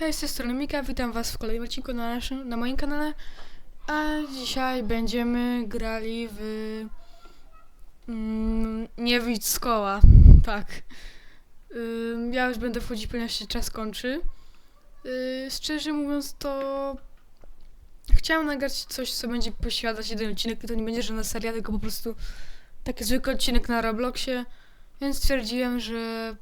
Hej, z tej strony Mika, witam was w kolejnym odcinku na, naszym, na moim kanale. A dzisiaj będziemy grali w... Mm, nie wyjść z koła, tak. Ja już będę wchodzić, ponieważ się czas kończy. Yy, szczerze mówiąc to... Chciałam nagrać coś, co będzie posiadać jeden odcinek i to nie będzie żadna seria, tylko po prostu taki zwykły odcinek na Robloxie. Więc stwierdziłem, że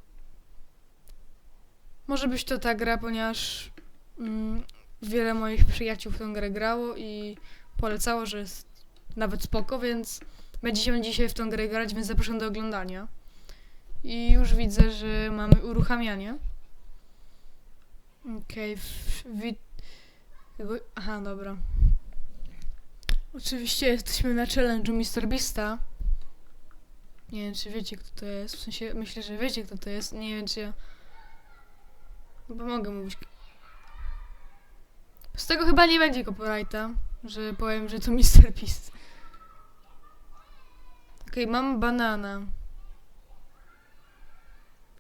może być to ta gra, ponieważ mm, wiele moich przyjaciół w tę grę grało i polecało, że jest nawet spoko, więc będziemy dzisiaj w tę grę grać, więc zapraszam do oglądania. I już widzę, że mamy uruchamianie. Okej, okay, Aha, dobra. Oczywiście jesteśmy na challenge'u Mr. Beasta. Nie wiem, czy wiecie, kto to jest. W sensie, myślę, że wiecie, kto to jest. Nie wiem, czy ja... No bo mogę mówić. Z tego chyba nie będzie copyrighta, że powiem, że to Mr. Beast. Okej, mam banana.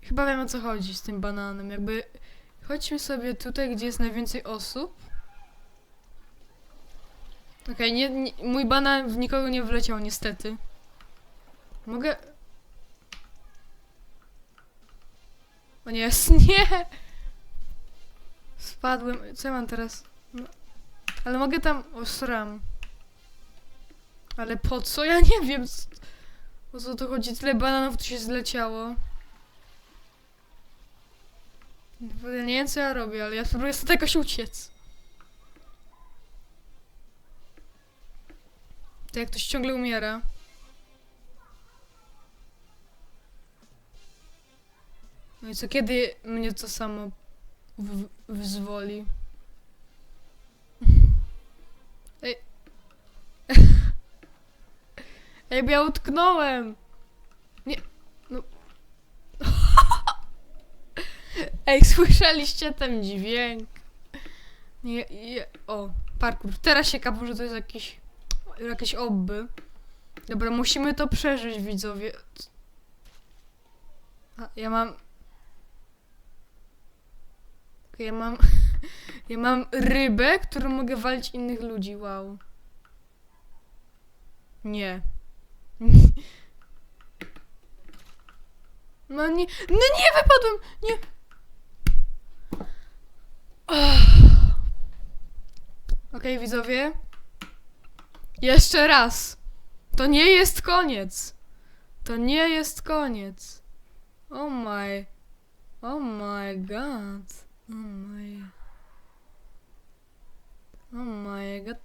Chyba wiem o co chodzi z tym bananem. Jakby chodźmy sobie tutaj, gdzie jest najwięcej osób. Okej, nie, nie, mój banan w nikogo nie wleciał niestety. Mogę... O nie, nie! Spadłem. Co ja mam teraz? No. Ale mogę tam. O, sram. Ale po co? Ja nie wiem. O co to chodzi? Tyle bananów tu się zleciało. Nie wiem co ja robię, ale ja spróbuję stąd jakoś uciec. To jak ktoś ciągle umiera. No i co kiedy mnie to samo w, wyzwoli. Ej. Ej, bo ja utknąłem. Nie. No. Ej, słyszeliście ten dźwięk? Nie, nie. O, parkour. Teraz się kapu, że to jest jakiś. jakieś obby. Dobra, musimy to przeżyć, widzowie. Ja mam. Ja mam. Ja mam rybę, którą mogę walić innych ludzi. Wow. Nie. No nie. No nie wypadłem! Nie. Okej, widzowie. Jeszcze raz. To nie jest koniec. To nie jest koniec. Oh my. Oh my god. Oh my. Oh my god.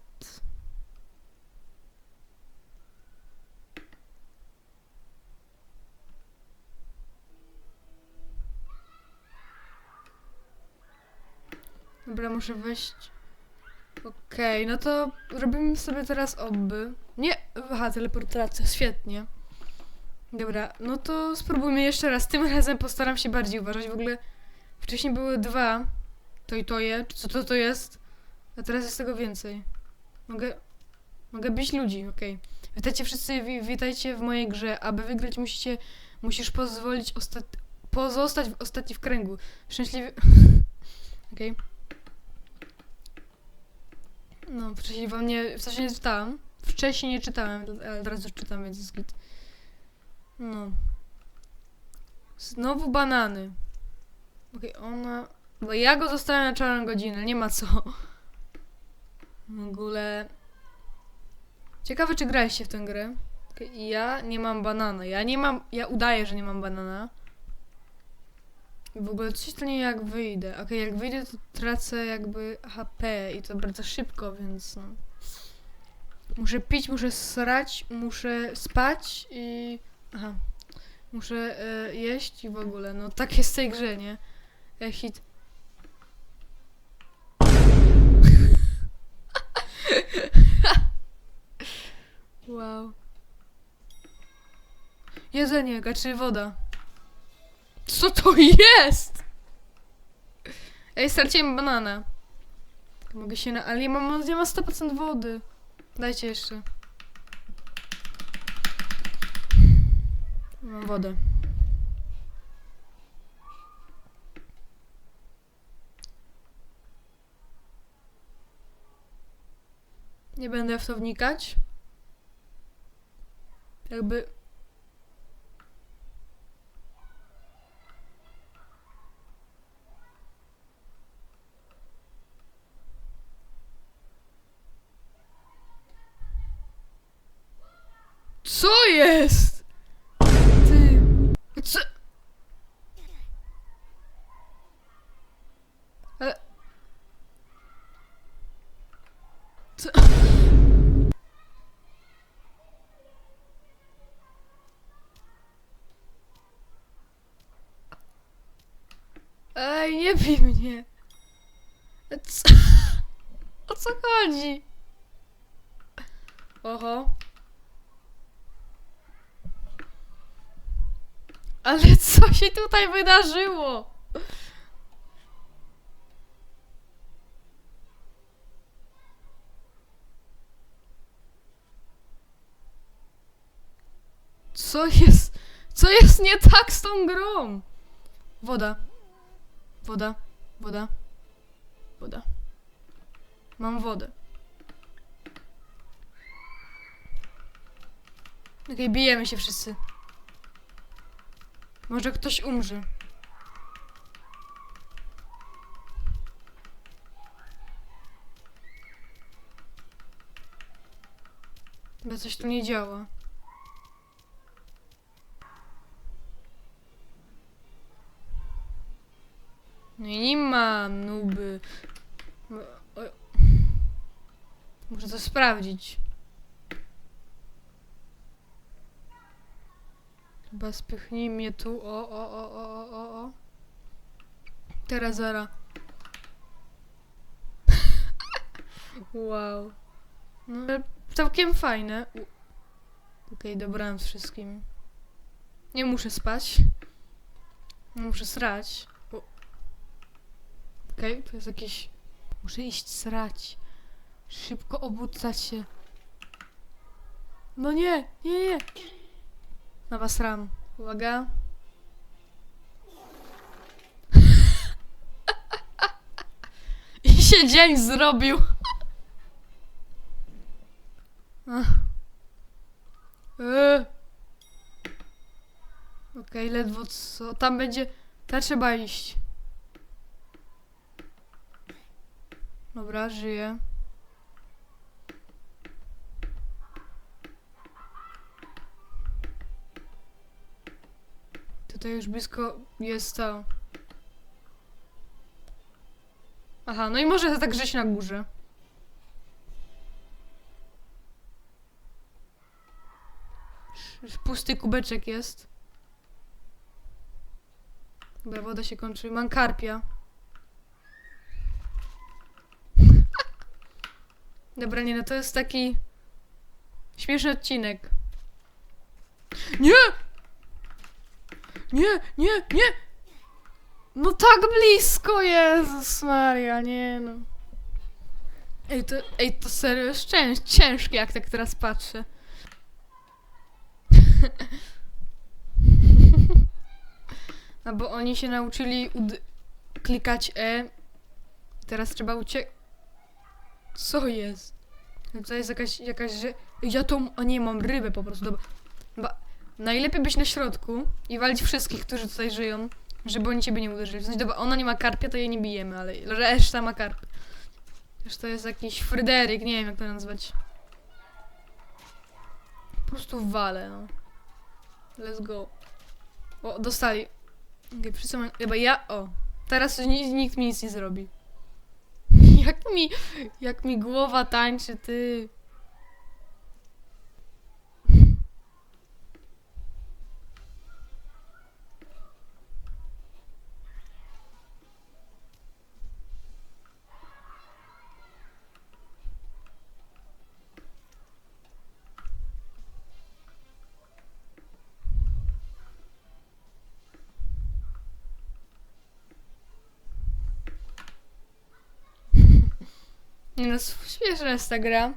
Dobra, muszę wejść. Okej, no to robimy sobie teraz obby. Nie, aha, teleportacja, świetnie. Dobra, no to spróbujmy jeszcze raz. Tym razem postaram się bardziej uważać. W ogóle wcześniej były dwa. To i to je. Co to to jest? A teraz jest tego więcej. Mogę. Mogę bić ludzi, okej. Witajcie wszyscy, wi witajcie w mojej grze. Aby wygrać musicie. Musisz pozwolić ostat... pozostać w ostatni w kręgu. Szczęśliwy. okej. No, wcześniej wam nie. Wcześniej nie czytałam. Wcześniej nie czytałem, ale teraz już czytam, więc jest git. No. Znowu banany. Okej, ona... Bo ja go zostawiam na czarną godzinę, nie ma co. W ogóle... Ciekawe, czy graliście w tę grę. Okej, ja nie mam banana. Ja nie mam... Ja udaję, że nie mam banana. W ogóle coś to nie jak wyjdę. Okej, jak wyjdę, to tracę jakby HP i to bardzo szybko, więc no. Muszę pić, muszę srać, muszę spać i... Aha. Muszę e, jeść i w ogóle. No tak jest w tej grze, nie? Hit. wow. Jedzenie, czy woda. Co to jest? Ej, straciłem banana. Mogę się na... Ale ja mam, ja mam 100% wody. Dajcie jeszcze. Mam wodę. Nie będę w to wnikać. Jakby. Oho. Ale co się tutaj wydarzyło? Co jest? Co jest nie tak z tą grą? Woda. Woda. Woda. Woda. Mam wodę. Okej, bijemy się wszyscy. Może ktoś umrze. Chyba coś tu nie działa. No i nie mam, nuby. Muszę to sprawdzić. Chyba spychnij mnie tu. O, o, o, o, o, o. Teraz zara. wow. No, całkiem fajne. Okej, dobranoc wszystkim. Nie muszę spać. Muszę srać. Okej, to jest jakieś... Muszę iść srać. Szybko obudzać się. No nie, nie, nie. Na was ram. Uwaga. I się dzień zrobił. Eee. Okej, ledwo co. Tam będzie. Tam trzeba iść. Dobra, żyję. Tutaj już blisko jest to. Aha, no i może tak gdzieś na górze. Pusty kubeczek jest. Dobra, woda się kończy. Mam karpia. Dobra, nie, no to jest taki śmieszny odcinek. Nie! Nie, nie, nie! No tak blisko, Jezus Maria, nie no. Ej, to, ej, to serio jest cięż, ciężkie, jak tak teraz patrzę. No bo oni się nauczyli klikać E. Teraz trzeba uciek... Co jest? No To jest jakaś, jakaś, że... Ja tą... A nie, mam rybę po prostu, dobra. Ba... Najlepiej być na środku i walić wszystkich, którzy tutaj żyją, żeby oni ciebie nie uderzyli. W sensie, dobra, ona nie ma karpia, to jej nie bijemy, ale reszta ma karp. Też to jest jakiś Fryderyk, nie wiem jak to nazwać. Po prostu wale, no. Let's go. O, dostali. Okej, wszyscy mają... Chyba ja... O. Teraz ni- nikt mi nic nie zrobi. jak mi... Jak mi głowa tańczy, ty... śmieszna jest ta gra.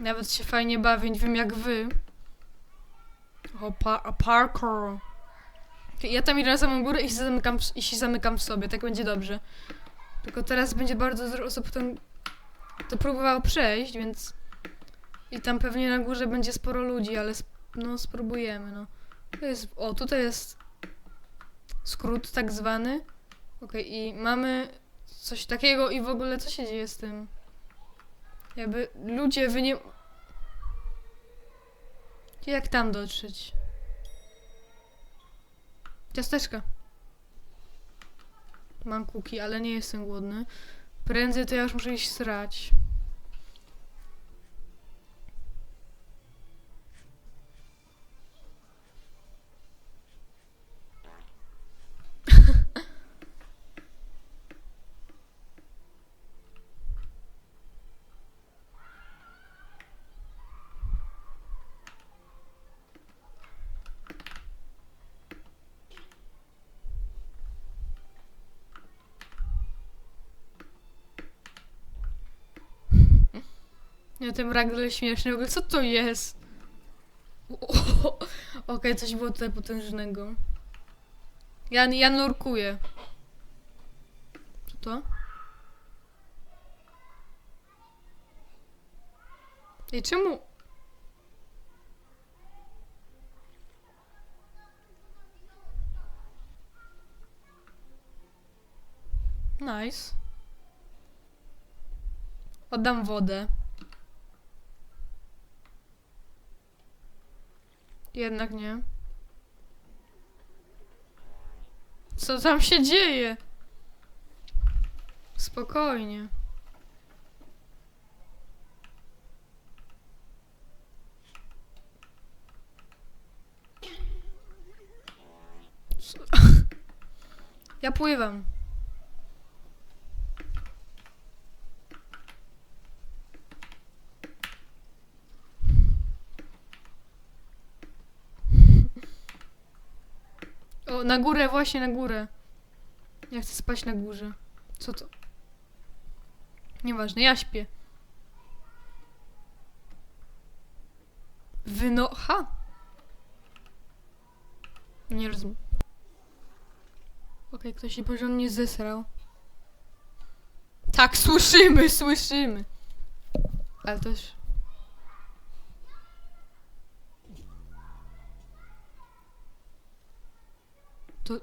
Nawet się fajnie bawię, nie wiem jak wy. O, pa parkour. Ja tam idę na samą górę i się, zamykam, i się zamykam w sobie, tak będzie dobrze. Tylko teraz będzie bardzo dużo osób to, to próbowało przejść, więc I tam pewnie na górze będzie sporo ludzi, ale sp- no spróbujemy, no. To jest, o, tutaj jest skrót tak zwany. Okej, i mamy coś takiego i w ogóle co się dzieje z tym? Jakby ludzie, wy nie... Jak tam dotrzeć? Ciasteczka. Mam kuki, ale nie jestem głodny. Prędzej to ja już muszę iść srać. Nie, ten ragdoll śmieszny. W ogóle co to jest? Okej, coś było tutaj potężnego. Ja, ja nurkuję. Co to? Ej, czemu? Nice. Oddam wodę. Jednak nie. Co tam się dzieje? Spokojnie. Ja pływam. Na górę, właśnie na górę. Ja chcę spać na górze. Co to? Nieważne, ja śpię. Wynocha? Nie rozumiem. Okej, ktoś się porządnie zesrał. Tak, słyszymy, słyszymy. Ale też... To...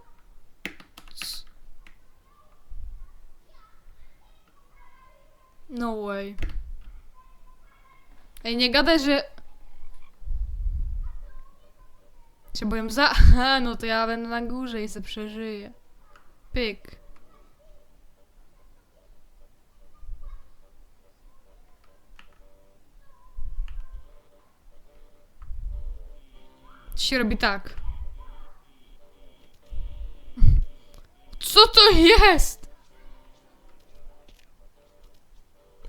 c- No way. Ej, nie gadaj, że... Się boję za... Aha, no to ja będę na górze i se przeżyję. Pyk. Się robi tak. Co to jest?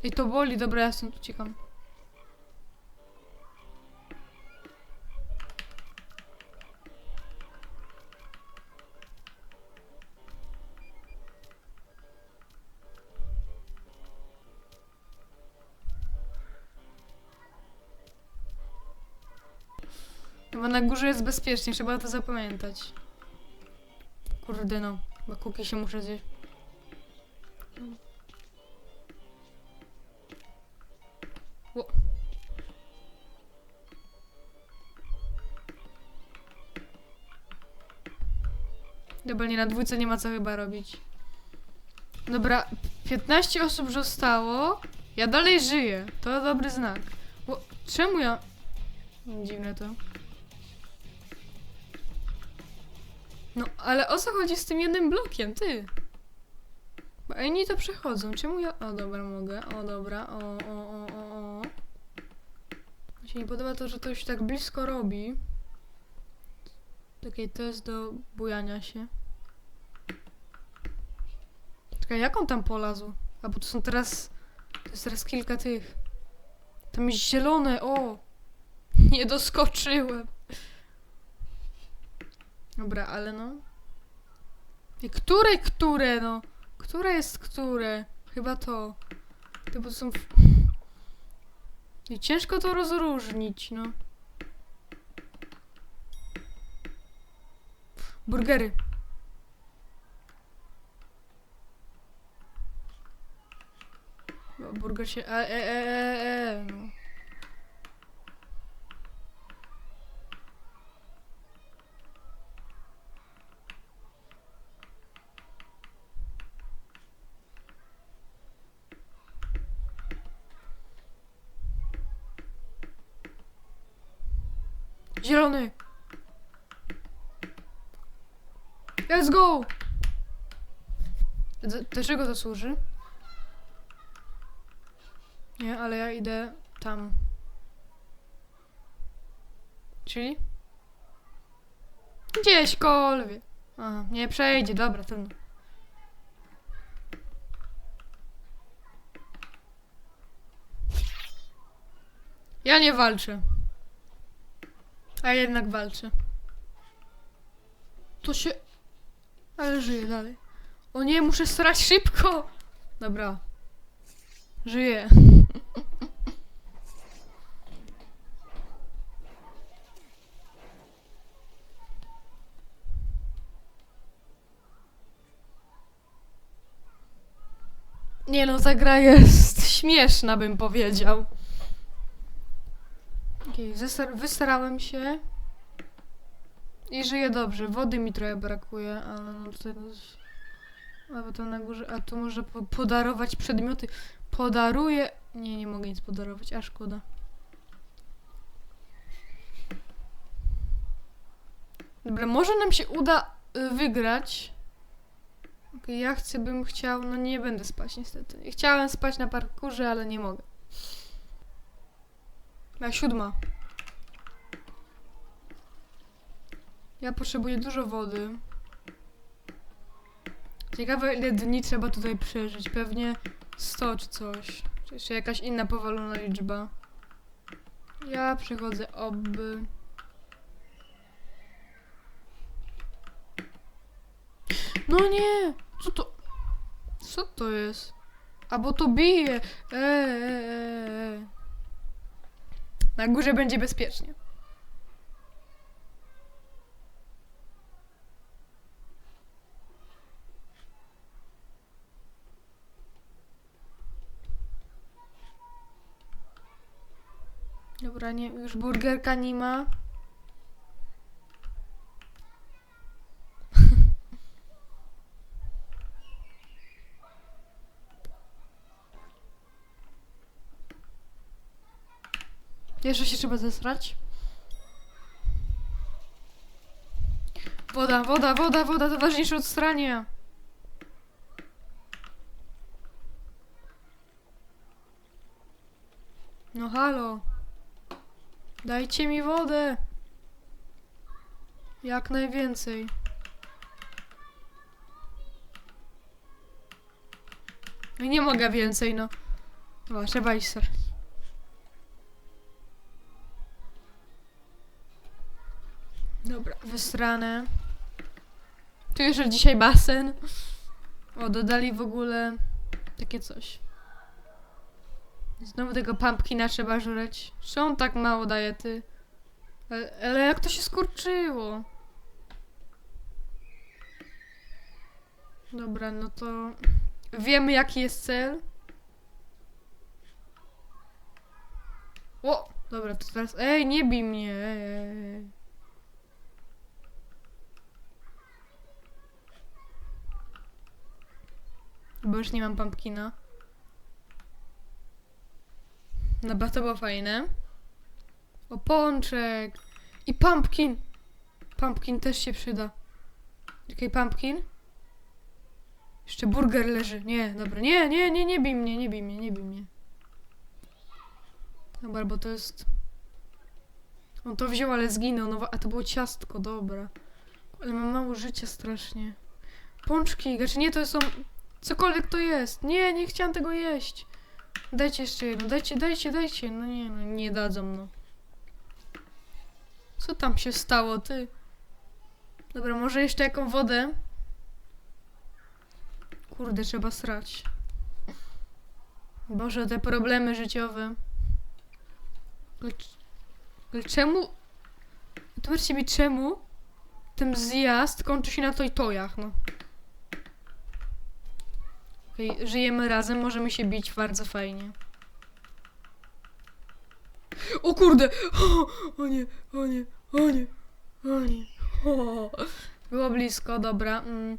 I to boli, dobra, ja stąd uciekam. Chyba na górze jest bezpiecznie, trzeba to zapamiętać. Kurde no, bo kuki się muszę zjeść. Dobra, nie na dwójce nie ma co chyba robić. Dobra, 15 osób zostało. Ja dalej żyję. To dobry znak. Ło, czemu ja... Dziwne to. No, ale o co chodzi z tym jednym blokiem, ty? Bo inni to przechodzą. Czemu ja... O, dobra, mogę. O, dobra. O, o, o, o, o. Mi się nie podoba to, że to się tak blisko robi. Takie to jest do bujania się. Czekaj, jak on tam polazł? A bo to są teraz... To jest teraz kilka tych. Tam jest zielone, o! Nie doskoczyłem. Dobra, ale no. I które, które, no? Które jest które? Chyba to. To bo są... w- I ciężko to rozróżnić, no. Burgery. o Burgosie. E, e, e, e, e, no. Zielony. Let's go! Do, do czego to służy? Nie, ale ja idę tam. Czyli? Gdzieśkolwiek. Aha, nie przejdzie, dobra, trudno. Ja nie walczę. A jednak walczę. To się... Ale żyję dalej. O nie, muszę starać szybko! Dobra. Żyję. Nie no, ta gra jest śmieszna, bym powiedział. Okej, zestar- wystarałem się. I żyję dobrze. Wody mi trochę brakuje, ale no tutaj... to jest- A, bo tam na górze... A tu może po podarować przedmioty. Podaruję... Nie, nie mogę nic podarować, a szkoda. Dobra, może nam się uda y, wygrać. Ja chcę, bym chciał... No nie będę spać niestety. Chciałem spać na parkurze, ale nie mogę. Na siódma. Ja potrzebuję dużo wody. Ciekawe ile dni trzeba tutaj przeżyć. Pewnie 100 czy coś. Czy jeszcze jakaś inna powalona liczba. Ja przechodzę oby. No nie! Co to? Co to jest? A bo to bije! Eee. Na górze będzie bezpiecznie. Dobra, nie, już burgerka nie ma. Jeszcze się trzeba zesrać. Woda, woda, woda, woda to ważniejsze od strania. No halo. Dajcie mi wodę. Jak najwięcej. No nie mogę więcej, no. Chyba, trzeba iść ser. Wysrane. Tu jeszcze dzisiaj basen. O, dodali w ogóle takie coś. Znowu tego pumpkina trzeba żreć. Czy on tak mało daje, ty? Ale, ale jak to się skurczyło? Dobra, no to... Wiemy jaki jest cel. O! Dobra, to teraz... Ej, nie bij mnie! Ej, ej, ej. Bo już nie mam pumpkina. Dobra, to było fajne. O, pączek. I pumpkin. Pumpkin też się przyda. Czekaj, pumpkin. Jeszcze burger leży. Nie, dobra. Nie, nie, nie, nie bij mnie, nie bij mnie, nie bij mnie. Dobra, bo to jest... On to wziął, ale zginął. No, a to było ciastko, dobra. Ale mam mało życia strasznie. Pączki, znaczy nie, to są... Cokolwiek to jest. Nie, nie chciałam tego jeść. Dajcie jeszcze jedno, dajcie, dajcie, dajcie. No nie, no nie dadzą, no. Co tam się stało, ty? Dobra, może jeszcze jaką wodę? Kurde, trzeba srać. Boże, te problemy życiowe. Ale czemu... Zobaczcie mi, czemu ten zjazd kończy się na tojtojach, no. Okej, żyjemy razem, możemy się bić bardzo fajnie. O kurde! O, o nie, o nie, o nie, o nie. O, było blisko, dobra. Mm.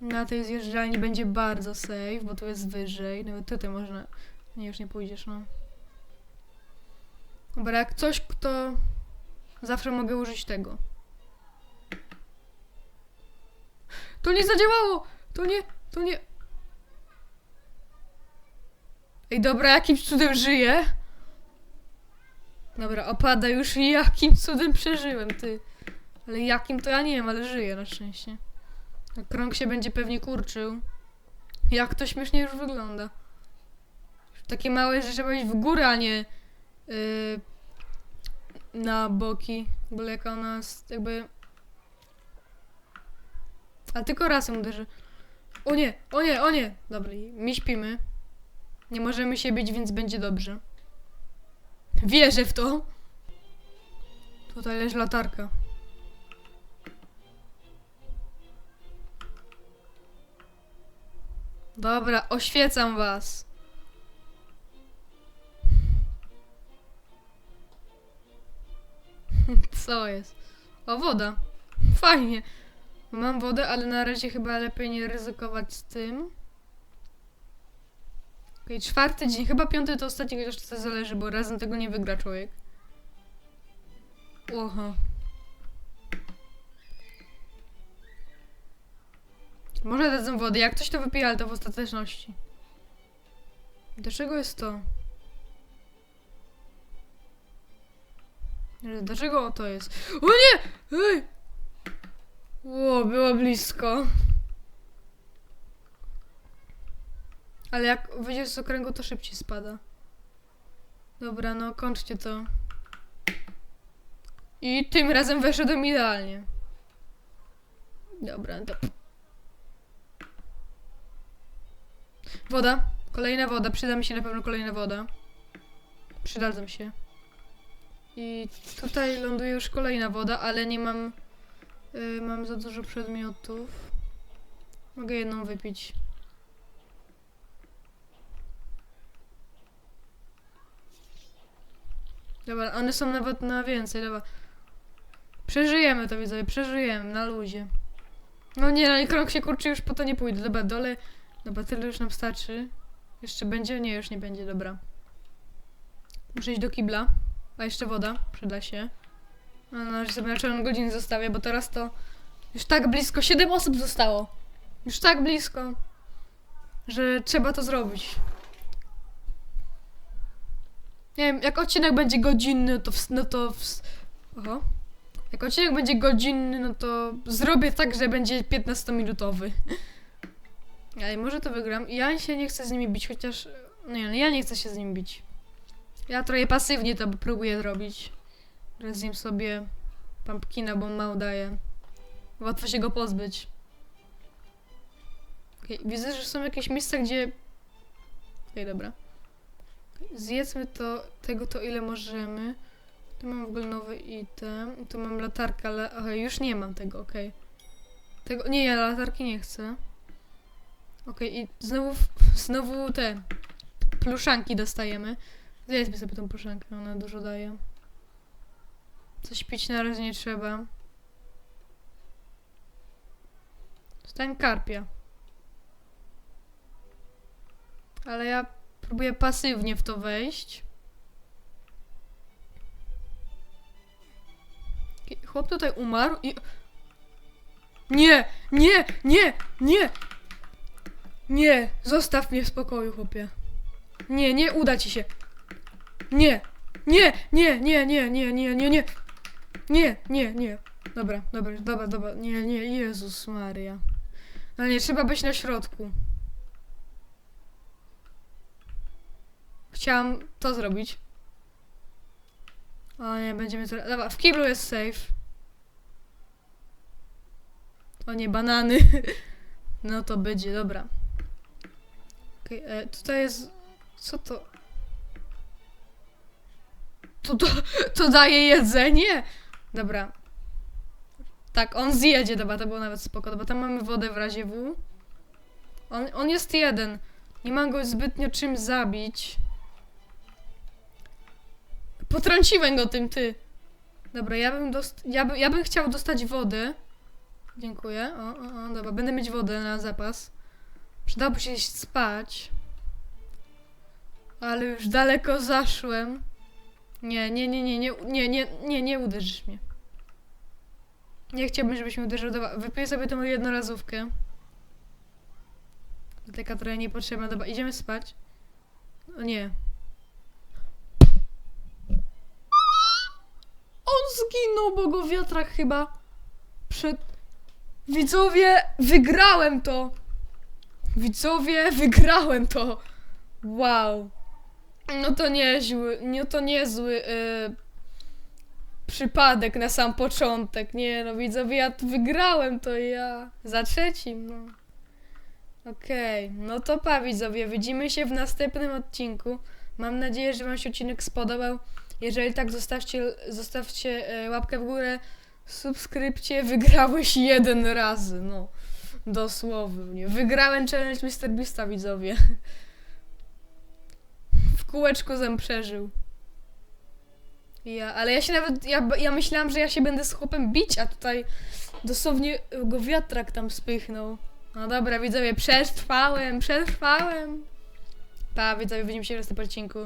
Na tej zjeżdżalni będzie bardzo safe, bo tu jest wyżej. Nawet tutaj można... Nie, już nie pójdziesz, no. Dobra, jak coś, kto... Zawsze mogę użyć tego. To nie zadziałało! To nie, to nie... Ej, dobra, jakimś cudem żyję. Dobra, opada już i jakim cudem przeżyłem, ty. Ale jakim to ja nie wiem, ale żyję na szczęście. Krąg się będzie pewnie kurczył. Jak to śmiesznie już wygląda. Takie małe, że trzeba iść w górę, a nie yy, na boki. Ogóle jaka ona jakby... A tylko raz ją uderzy. O nie, o nie, o nie! Dobra, i my śpimy. Nie możemy się bić, więc będzie dobrze. Wierzę w to. Tutaj leży latarka. Dobra, oświecam was. Co jest? O, woda. Fajnie. Mam wodę, ale na razie chyba lepiej nie ryzykować z tym. Okej, czwarty dzień. Chyba piąty to ostatni, chociaż to zależy, bo razem tego nie wygra człowiek. Oho. Może dadzą wody. Jak ktoś to wypije, ale to w ostateczności. Dlaczego jest to? Dlaczego to jest? O nie! Ej! Ło, było blisko. Ale jak wyjdziesz z okręgu, to szybciej spada. Dobra, no kończcie to. I tym razem weszedłem idealnie. Dobra, to... Woda. Kolejna woda. Przyda mi się na pewno kolejna woda. Przydadzą się. I tutaj ląduje już kolejna woda, ale nie mam... y, mam za dużo przedmiotów. Mogę jedną wypić. Dobra, one są nawet na więcej, dobra. Przeżyjemy to, widzowie, przeżyjemy, na luzie. No nie, no i krąg się kurczy, już po to nie pójdę. Dobra, dole... Dobra, tyle już nam starczy. Jeszcze będzie? Nie, już nie będzie, dobra. Muszę iść do kibla. A jeszcze woda, przyda się. A na razie sobie na czarną godzinę zostawię, bo teraz to... Już tak blisko, 7 osób zostało. Już tak blisko, że trzeba to zrobić. Nie wiem, jak odcinek będzie godzinny, to w, no to w. Jak odcinek będzie godzinny, no to zrobię tak, że będzie 15-minutowy. Ale może to wygram. Ja się nie chcę z nimi bić, chociaż... Nie, no ja nie chcę się z nimi bić. Ja trochę pasywnie to próbuję zrobić. Że zjem sobie pumpkina, bo mało daje. Łatwo się go pozbyć. Okej, widzę, że są jakieś miejsca, gdzie... Okej, dobra. Zjedzmy to, tego to ile możemy. Tu mam w ogóle nowy item. Tu mam latarkę, ale już nie mam tego, okej. Tego, nie, ja latarki nie chcę. Okej, i znowu, znowu te pluszanki dostajemy. Zjedzmy sobie tą pluszankę, ona dużo daje. Coś pić na razie nie trzeba. Dostałem karpia. Ale ja próbuję pasywnie w to wejść. Chłop tutaj umarł i... Nie! Nie! Nie! Nie! Nie! Zostaw mnie w spokoju, chłopie. Nie, nie uda ci się. Nie! Nie! Nie! Nie! Nie! Nie! Nie! Nie! Nie! Nie! Nie! Nie! Dobra, dobra, dobra, dobra. Nie, nie, Jezus Maria. Ale nie, trzeba być na środku. Chciałam to zrobić. O nie, będziemy to... Dobra, w kiblu jest safe. O nie, banany. No to będzie, dobra. Okej, e, tutaj jest... Co to? To, to? to daje jedzenie? Dobra. Tak, on zjedzie, dobra, to było nawet spoko, bo tam mamy wodę w razie W. On, on jest jeden. Nie mam go zbytnio czym zabić. Potrąciłem go tym, ty. Dobra, ja bym, dost... ja, by... ja bym chciał dostać wodę. Dziękuję. O, o, o, dobra, będę mieć wodę na zapas. Przydałoby się iść spać. Ale już daleko zaszłem. Nie, nie, nie, nie, nie, nie, nie, nie, nie uderzysz mnie. Nie chciałbym, żebyś mnie uderzył. Dobra, wypiję sobie tą jednorazówkę. Taka trochę niepotrzebna. Dobra, idziemy spać. O nie. On zginął, bo go wiatrak chyba przed... Widzowie, wygrałem to! Widzowie, wygrałem to! Wow. No to niezły, no to niezły y, przypadek na sam początek. Nie no, widzowie, ja wygrałem to ja. Za trzecim, no. Okej, no to pa widzowie, widzimy się w następnym odcinku. Mam nadzieję, że wam się odcinek spodobał. Jeżeli tak, zostawcie, zostawcie e, łapkę w górę, subskrypcję. Wygrałeś jeden razy, no. Dosłownie. Wygrałem challenge Mr. Beasta, widzowie. W kółeczku zem przeżył. Ja, ale ja się nawet, ja, ja myślałam, że ja się będę z chłopem bić, a tutaj dosłownie go wiatrak tam spychnął. No dobra, widzowie, przetrwałem, przetrwałem. Pa, widzowie, widzimy się w następnym odcinku.